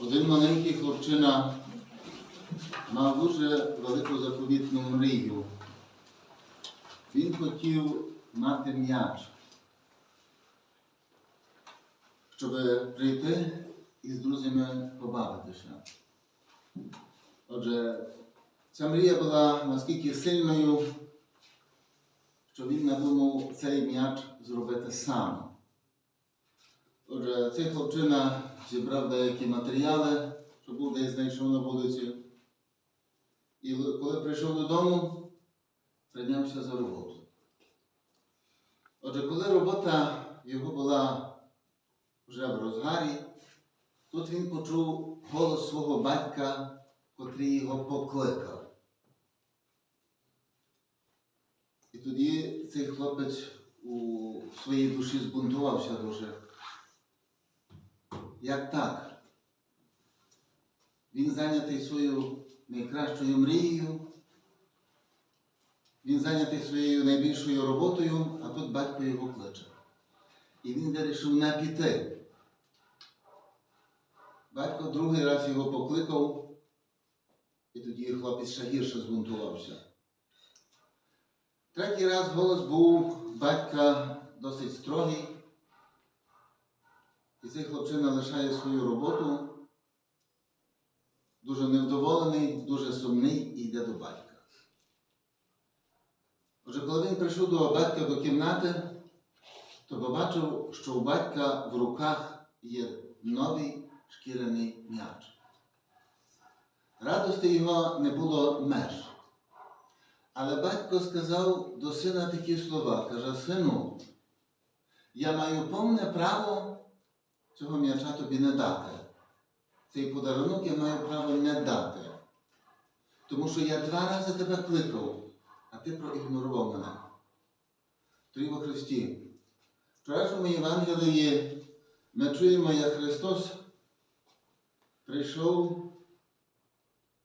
Один маленький хлопчина мав дуже велику заповітну мрію. Він хотів мати м'яч, щоб прийти і з друзями побавитися. Отже, ця мрія була наскільки сильною, що він надумав цей м'яч зробити сам. Отже, цей хлопчина зібрав деякі матеріали, що був десь знайшов на вулиці. І коли прийшов додому, прийнявся за роботу. Отже, коли робота його була вже в розгарі, тут він почув голос свого батька, котрий його покликав. І тоді цей хлопець у своїй душі збунтувався дуже. Як так? Він зайнятий своєю найкращою мрією, він зайнятий своєю найбільшою роботою, а тут батько його кличе. І він вирішив не піти. Батько другий раз його покликав, і тоді хлопець ще гірше збунтувався. Третій раз голос був батька досить строгий. І цей хлопчина лишає свою роботу, дуже невдоволений, дуже сумний і йде до батька. Отже, коли він прийшов до батька до кімнати, то побачив, що у батька в руках є новий шкіряний м'яч. Радості його не було меж. Але батько сказав до сина такі слова, каже, сину, я маю повне право цього м'яча тобі не дати. Цей подарунок я маю право не дати. Тому що я два рази тебе кликав, а ти проігнорував мене. Тоді во Христі. Вчорашньому Євангелії ми чуємо, як Христос прийшов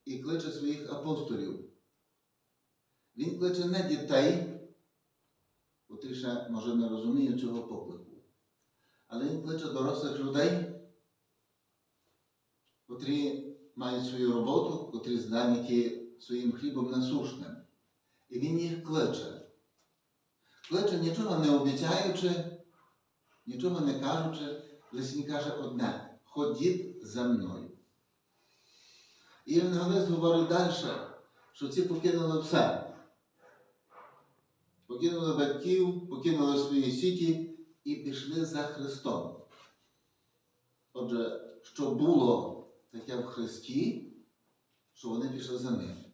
і кличе своїх апостолів. Він кличе не дітей, котрі ще, може, не розуміють цього поклику. Але він кличе дорослих людей, котрі мають свою роботу, котрі зайняті своїм хлібом насушним. І він їх кличе. Кличе нічого не обіцяючи, нічого не кажучи, лише він каже одне ходіть за мною. І Євангелист говорить далі, що ці покинули все. Покинули батьків, покинули свої сіті і пішли за Христом. Отже, що було таке в Христі, що вони пішли за ним.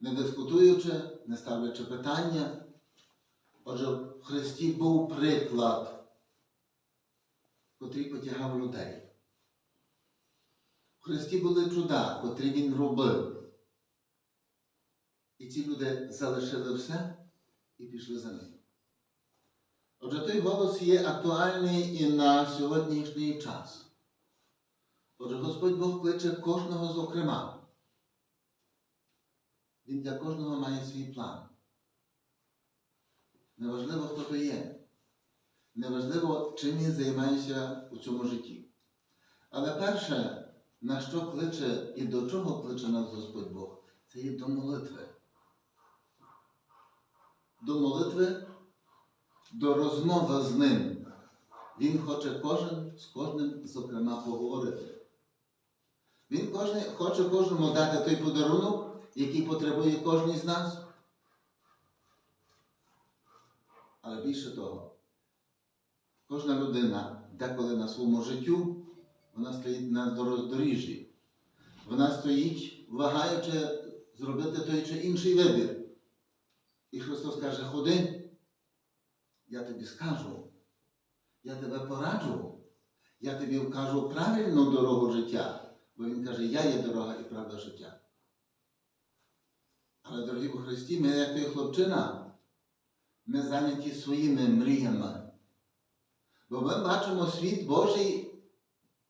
Не дискутуючи, не ставлячи питання. Отже, в Христі був приклад, котрий потягав людей. В Христі були чуда, котрі Він робив. І ці люди залишили все і пішли за ним. Отже, той голос є актуальний і на сьогоднішній час. Отже, Господь Бог кличе кожного зокрема. Він для кожного має свій план. Неважливо, хто то є. Неважливо, чим він займається у цьому житті. Але перше, на що кличе і до чого кличе нас Господь Бог, це є до молитви. До молитви до розмови з ним. Він хоче кожен з кожним, зокрема, поговорити. Він кожен, хоче кожному дати той подарунок, який потребує кожен з нас. Але більше того, кожна людина деколи на своєму життю, вона стоїть на роздоріжжі. Вона стоїть, вагаючи зробити той чи інший вибір. І Христос каже, ходи, я тобі скажу, я тебе пораджу, я тобі вкажу правильну дорогу життя, бо Він каже, я є дорога і правда життя. Але, дорогі у Христі, ми, як той хлопчина, ми зайняті своїми мріями. Бо ми бачимо світ Божий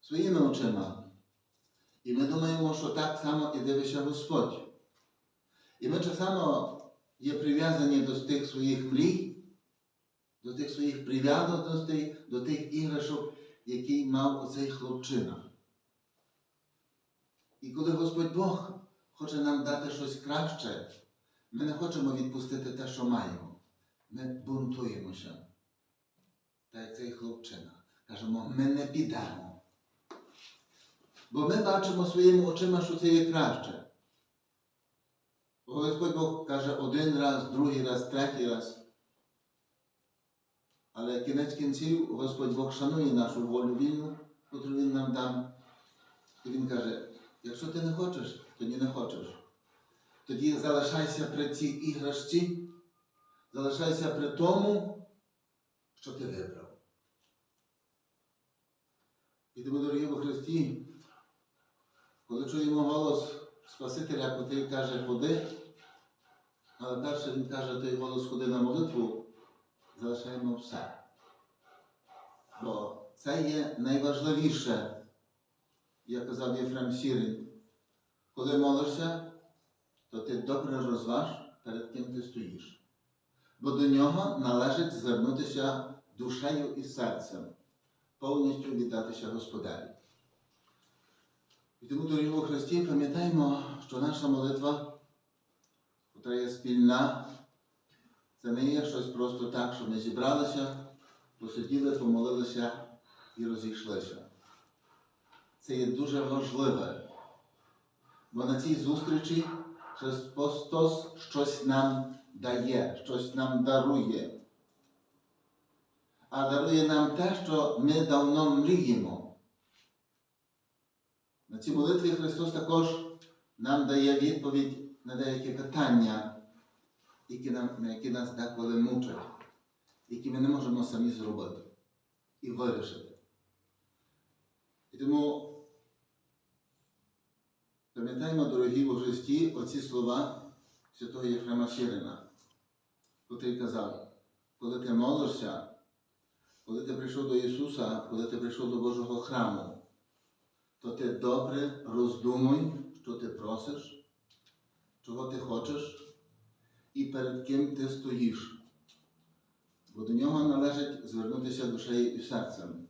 своїми очима. І ми думаємо, що так само і дивиться Господь. І ми часами є прив'язані до тих своїх мрій, до тих своїх прив'язаностей, до тих іграшок, які мав оцей хлопчина. І коли Господь Бог хоче нам дати щось краще, ми не хочемо відпустити те, що маємо. Ми бунтуємося. Та як цей хлопчина. Кажемо, ми не підемо. Бо ми бачимо своїми очима, що це є краще. Господь Бог каже один раз, другий раз, третій раз. Але кінець кінців Господь Бог шанує нашу волю вільну, яку Він нам дав. І Він каже, якщо ти не хочеш, тоді не хочеш. Тоді залишайся при цій іграшці, залишайся при тому, що ти вибрав. І тому, дорогі во Христі, коли чуємо голос Спасителя, який каже, ходи, але далі він каже, той голос ходи на молитву, залишаємо все. Бо це є найважливіше, як казав Єфрем Сірин. Коли молишся, то ти добре розваж, перед ким ти стоїш. Бо до нього належить звернутися душею і серцем, повністю віддатися Господеві. І тому, дорогі у Христі, пам'ятаємо, що наша молитва, яка є спільна, це не є щось просто так, що ми зібралися, посиділи, помолилися і розійшлися. Це є дуже важливе, бо на цій зустрічі Христос щось нам дає, щось нам дарує. А дарує нам те, що ми давно мріємо. На цій молитві Христос також нам дає відповідь на деякі питання, які нам, на які нас деколи мучать, які ми не можемо самі зробити і вирішити. І тому пам'ятаємо, дорогі Христі, оці слова святого Єфрема Сірина, котрий казав, коли ти молишся, коли ти прийшов до Ісуса, коли ти прийшов до Божого храму, то ти добре роздумуй, що ти просиш, чого ти хочеш і перед ким ти стоїш. Бо до нього належить звернутися душею і серцем.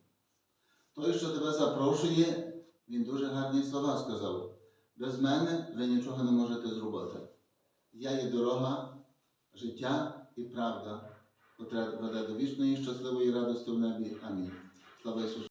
Той, що тебе запрошує, він дуже гарні слова сказав. Без мене ви нічого не можете зробити. Я є дорога, життя і правда, котра веде до вічної щасливої радості в небі. Амінь. Слава Ісусу!